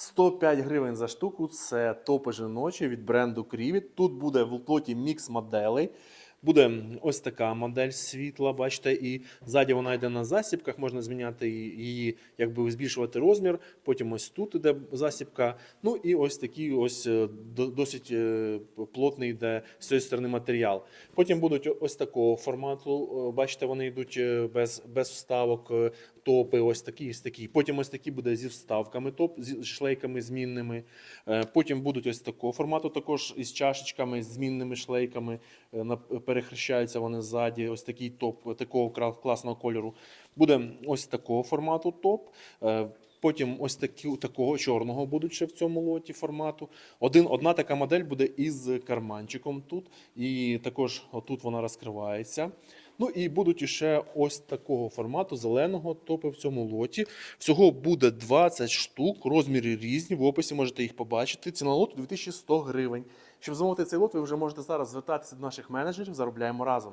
105 гривень за штуку. Це топи жіночі від бренду Крівіт. Тут буде в лоті мікс моделей. Буде ось така модель світла, бачите, і ззаді вона йде на засібках, можна зміняти її, якби збільшувати розмір. Потім ось тут іде засібка. Ну і ось такий ось е, досить е, плотний йде з цієї сторони матеріал. Потім будуть ось такого формату. е, Бачите, вони йдуть без, без вставок, топи, ось такі, ось такі. Потім ось такі буде зі вставками, топ з шлейками змінними. Потім будуть ось такого формату, також із чашечками, з змінними шлейками. Е, Перехрещаються вони ззаді. Ось такий топ такого класного кольору. Буде ось такого формату топ. Потім ось такі, такого чорного будуть ще в цьому лоті формату. Один, одна така модель буде із карманчиком тут. І також отут вона розкривається. Ну і будуть ще ось такого формату зеленого топи в цьому лоті. Всього буде 20 штук, розміри різні. В описі можете їх побачити. Ціна лоту 2100 гривень. Щоб замовити цей лот, ви вже можете зараз звертатися до наших менеджерів. Заробляємо разом.